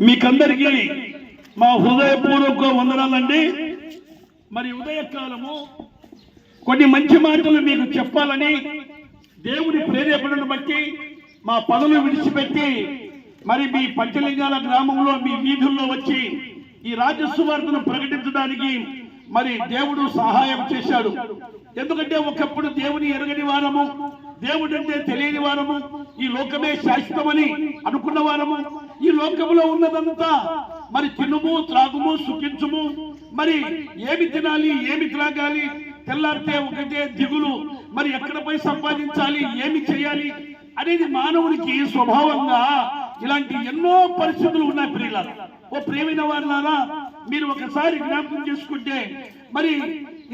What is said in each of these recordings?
మీకందరికీ మా హృదయపూర్వక వందనాలండి. మరి ఉదయకాలము కొన్ని మంచి మాటలు మీకు చెప్పాలని దేవుని ప్రేరేపణను బట్టి మా పనులు విడిచిపెట్టి మరి మీ పంచలింగాల గ్రామంలో మీ వీధుల్లో వచ్చి ఈ రాజస్వార్తను ప్రకటించడానికి మరి దేవుడు సహాయం చేశాడు. ఎందుకంటే ఒకప్పుడు దేవుని ఎరగని వారము దేవుడు అంటే తెలియని వారము ఈ లోకమే శాశ్వతమని అనుకున్న వారము ఈ లోకంలో ఉన్నదంతా మరి తినుము త్రాగుము సుఖించుము. మరి ఏమి తినాలి ఏమి త్రాగాలి? తెల్లారితే ఒకటే దిగులు. మరి ఎక్కడ పోయి సంపాదించాలి ఏమి చేయాలి అనేది మానవునికి స్వభావంగా ఇలాంటి ఎన్నో పరిస్థితులు ఉన్నాయి ప్రియుల ఓ ప్రేమైన వారులారా మీరు ఒకసారి జ్ఞాపకం చేసుకుంటే మరి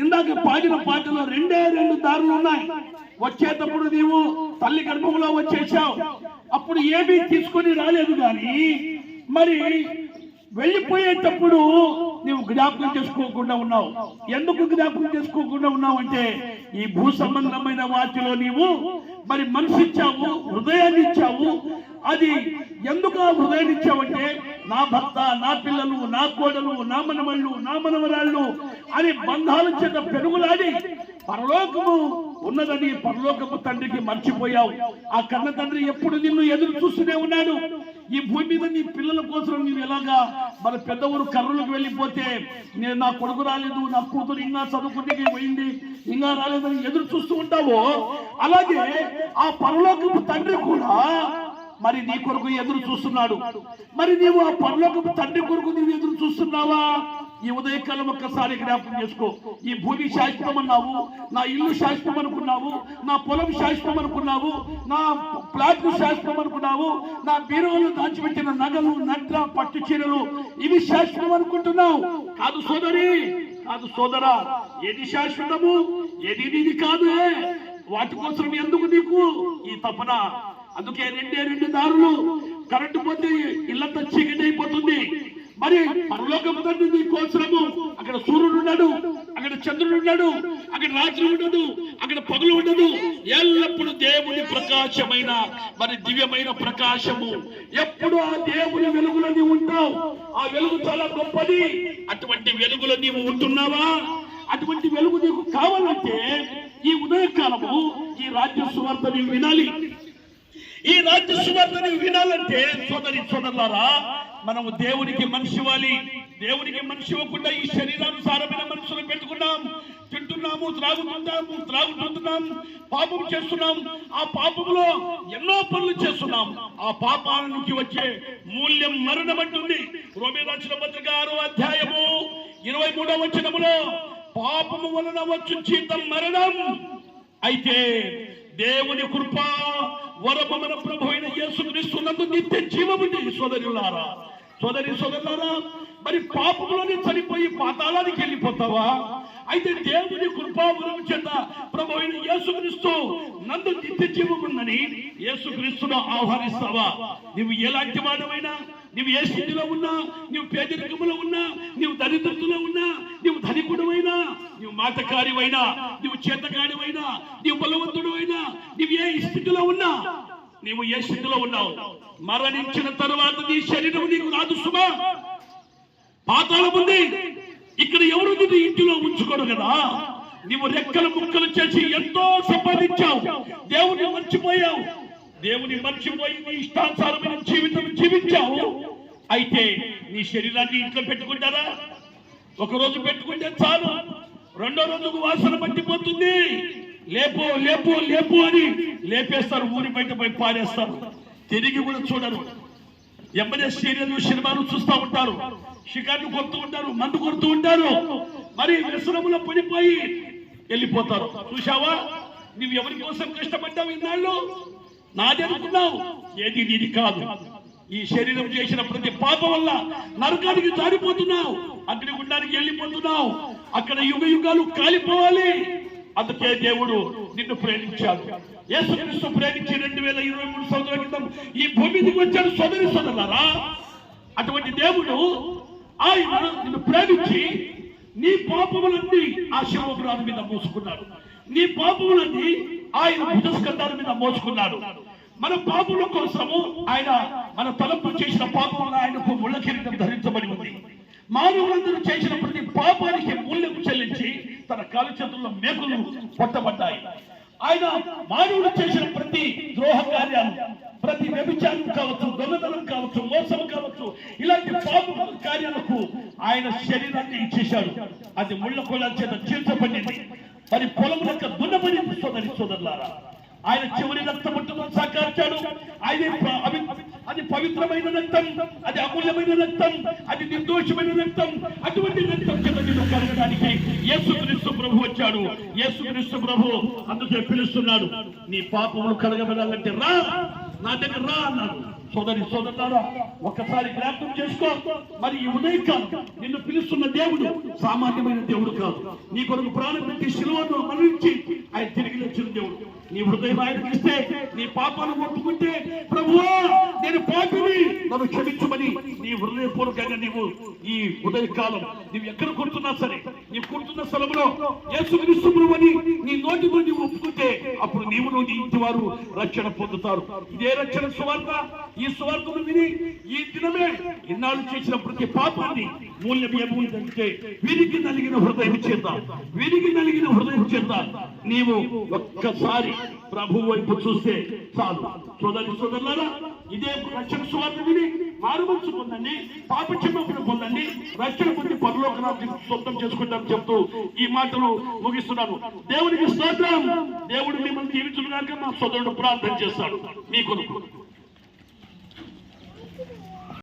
ఇందాక పాడిన పాటలో రెండే రెండు దారులు ఉన్నాయి. వచ్చేటప్పుడు నీవు తల్లి గర్భంలో వచ్చేసావు. అప్పుడు ఏమీ తీసుకొని రాలేదు కానీ మరి వెళ్ళిపోయేటప్పుడు నీవు జ్ఞాపకం చేసుకోకుండా ఉన్నావు. ఎందుకు జ్ఞాపకం చేసుకోకుండా ఉన్నావు అంటే ఈ భూ సంబంధమైన వాటిలో నీవు మరి మనసు ఇచ్చావు హృదయాన్ని ఇచ్చావు. అది ఎందుకు ఆ హృదయాన్ని ఇచ్చావంటే నా భర్త నా పిల్లలు నా కోడలు నా మనమళ్ళు నా మనవరాళ్ళు అని బంధాల చేత పెరుగులాడి పరలోకము ఉన్నదని పరలోకపు తండ్రికి మర్చిపోయావు. ఆ కన్న తండ్రి ఎప్పుడు నిన్ను ఎదురు చూస్తూనే ఉన్నాడు. ఈ భూమి మీద నీ పిల్లల కోసం నేను ఎలాగా మన పెద్దవారు కర్రలకు వెళ్ళిపోతే నేను నా కొడుకు రాలేదు నా కూతురు ఇంకా చదువుకుంటే పోయింది ఇంకా రాలేదని ఎదురు చూస్తూ ఉంటావో? అలాగే ఆ పరలోకపు తండ్రి కూడా మరి నీ కొరకు ఎదురు చూస్తున్నాడు. మరి నీవు ఆ పనులకు తండ్రి కొరకు నీవు ఎదురు చూస్తున్నావా? ఈ ఉదయకాలం ఒక్కసారి జ్ఞాపకం చేసుకో. ఈ భూమి శాశ్వతం అన్నావు నా ఇల్లు శాశ్వతం అనుకున్నావు నా పొలం శాశ్వతం అనుకున్నావు నా ప్లాట్ శాశ్వతం అనుకున్నావు నా బీరువులు దాచిపెట్టిన నగలు నట్ర పట్టు చీరలు ఇవి శాశ్వతం అనుకుంటున్నావు. కాదు సోదరి కాదు సోదరా ఏది శాశ్వతము ఏది నీది కాదు. వాటి కోసం ఎందుకు నీకు ఈ తపన? అందుకే రెండే రెండు దారులు. కరెంటు పోతే ఇల్లంతా చీకటి అయిపోతుంది. మరి పరలోకం తండ్రి నీ అక్కడ సూర్యుడు ఉన్నాడు అక్కడ చంద్రుడు ఉన్నాడు అక్కడ రాత్రి ఉండదు అక్కడ పగులు ఉండదు. ఎల్లప్పుడు దేవుని ప్రకాశమైన మరి దివ్యమైన ప్రకాశము. ఎప్పుడు ఆ దేవుని వెలుగులో నీవు ఉంటావు? ఆ వెలుగు చాలా గొప్పది. అటువంటి వెలుగులో నీవు ఉంటున్నావా? అటువంటి వెలుగు నీకు కావాలంటే ఈ ఉదయకాలము ఈ రాజ్య సువార్త నీవు వినాలి. ఈ రాజ్య సువార్తని వినాలంటే సోదరి సోదరులారా మనము దేవునికి మనిషి ఇవ్వాలి దేవునికి మనిషి ఇవ్వకుండా ఈ శరీరానుసారమైన మనుషులు పెట్టుకున్నాం. తింటున్నాము త్రాగుతున్నాము త్రాగుతుంటున్నాం పాపం చేస్తున్నాం. ఆ పాపంలో ఎన్నో పనులు చేస్తున్నాం. ఆ పాపాల నుంచి వచ్చే మూల్యం మరణం అంటుంది. రోమి రాసిన పత్రిక ఆరో అధ్యాయము ఇరవై మూడవ వచనములో పాపము వలన వచ్చు జీతం మరణం. అయితే దేవుని కృప వరపు మన ప్రభు అయిన యేసుక్రీస్తున్నందు నిత్య జీవముంది సోదరులారా. సోదరి సోదరులారా మరి పాపంలోనే చనిపోయి పాతాళానికి వెళ్ళిపోతావా? అయితే దేవుని కృపావరం చేత ప్రభు అయిన యేసుక్రీస్తు నందు నిత్య జీవముందని యేసుక్రీస్తును ఆహ్వానిస్తావా? నువ్వు ఎలాంటి వాడమైనా నువ్వు ఏ స్థితిలో ఉన్నా నువ్వు పేదరికములో ఉన్నా నువ్వు దరిద్రతలో ఉన్నా నువ్వు ధనికుడమైనా నువ్వు మాటకారివైనా నువ్వు చేతకాడివైనా నీవు బలవంతుడు అయినా నీవు ఏ స్థితిలో ఉన్నా నీవు ఏ స్థితిలో ఉన్నావు? మరణించిన తర్వాత నీ శరీరం నీకు రాదు సుమా. పాతాళం ఉంది. ఇక్కడ ఎవరు నిన్ను ఇంటిలో ఉంచుకోడు కదా? నీవు రెక్కలు ముక్కలు చేసి ఎంతో సంపాదించావు. దేవుని మర్చిపోయావు. దేవుని మర్చిపోయి నీ ఇష్టానుసారమైన జీవితం జీవించావు. అయితే నీ శరీరాన్ని ఇంట్లో పెట్టుకుంటారా? ఒక రోజు పెట్టుకుంటే చాలు. రెండో రోజుకు వాసన పట్టిపోతుంది. లేపు లేపు లేపు అని లేపేస్తారు. ఊరి బయట పోయి పారేస్తారు. తిరిగి కూడా చూడరు. ఎంబడే సీరియల్ సినిమాలు చూస్తూ ఉంటారు. షికార్లు కొడుతూ ఉంటారు మందు కొడుతూ ఉంటారు. మరి వ్యసనములో పడిపోయి వెళ్ళిపోతారు. చూసావా నువ్వు ఎవరి కోసం కష్టపడ్డావు ఇన్నాళ్ళు? నాది అనుకున్నావు. ఏది నీది కాదు. ఈ శరీరం చేసిన ప్రతి పాప వల్ల నరకానికి జారిపోతున్నావు. అగ్నిగుండానికి వెళ్ళిపోతున్నావు. అక్కడ యుగ యుగాలు కాలిపోవాలి. అందుకే దేవుడు నిన్ను ప్రేమించాడు. యేసుక్రీస్తు ప్రేమించి రెండు వేల ఇరవై మూడు సంవత్సరాల క్రితం ఈ భూమి దిగి వచ్చాడు. సోదరి సోదరులారా అటువంటి దేవుడు ఆయన నిన్ను ప్రేమించి నీ పాపములన్నీ ఆ శివపురాణం మీద మోసుకున్నాడు. నీ పాపములన్నీ ఆయన భుజస్కంధాల మీద మోసుకున్నాడు. మన పాపముల కోసము ఆయన మన తలపు చేసిన పాపముల ముళ్ళ కిరీటం ధరించబడి ఉంది. మానవులందరూ చేసిన ప్రతి పాప తన కాలు చేతుల్లో మేకులు పట్టబడ్డాయి ఆయన మానవుడు చేసిన ప్రతి ద్రోహ కార్యాలు ప్రతి వ్యభిచారం కావచ్చు దొంగతనం కావచ్చు మోసం కావచ్చు ఇలాంటి పాప కార్యాలకు ఆయన శరీరాన్ని ఇచ్చేశాడు. అది ముళ్ళ కొల చేత చీల్చబడింది. మరి పొలం యొక్క దున్నబడింది సోదరి సోదరులారా ఆయన చివరి రక్తం సహకరించాడు ఆయన అది పవిత్రమైన రక్తం అది అమూల్యమైన రక్తం అది నిర్దోషమైన రక్తం. అటువంటి రక్తం చేత నిన్ను కలగడానికి యేసుక్రీస్తు ప్రభు వచ్చాడు. యేసుక్రీస్తు ప్రభు అందుకే పిలుస్తున్నాడు నీ పాపములు కలగబడాలంటే రా నా దగ్గర రా అన్నాడు. సోదరి సోదరులారా ఒక్కసారి జ్ఞాపకం చేసుకో. మరి ఈ ఉదయకాలం నిన్ను పిలుస్తున్న దేవుడు సామాన్యమైన దేవుడు కాదు. నీ కొరకు ప్రాణం పెట్టి శిలువను మరణించి ఆయన తిరిగి వచ్చిన దేవుడు. నీ హృదయం ఆయనకి ఇస్తే నీ పాపాలు ఒప్పుకుంటే ప్రభువా నేను పాపిని నన్ను క్షమించమని నీ హృదయపూర్వకంగా నీవు ఈ ఉదయకాలం నీవు ఎక్కడ కూర్చున్నా సరే నీ కూర్చున్న స్థలంలో యేసుక్రీస్తు ప్రభువని నీ నోటి నుండి నీవు నీ ఇంటి వారు రక్షణ పొందుతారు. ఇదే రక్షణ సువార్త ఈ సువార్తను విని ఈ దినమే ఇన్నాళ్ళు చేసిన ప్రతి పాపాన్ని మూల్యం ఏముందంటే వీరికి నలిగిన హృదయం చేత వీరికి నలిగిన హృదయం చేత నీవు ఒక్కసారి ప్రభు వైపు చూస్తే చాలు. సోదరి సోదరులారా ఇదే రక్షణ సువార్త విని మారుమనసు పొందండి పాపక్షమాపణ పొందండి రక్షణ పొంది పరలోకరాజ్యం సొంతం చేసుకుంటాం చెప్తూ ఈ మాటలు ముగిస్తున్నాను. దేవునికి స్తోత్రం. దేవుడు మిమ్మల్ని జీవించుగాక మా సోదరుడు ప్రార్థన చేస్తాడు. మీ కొరకు.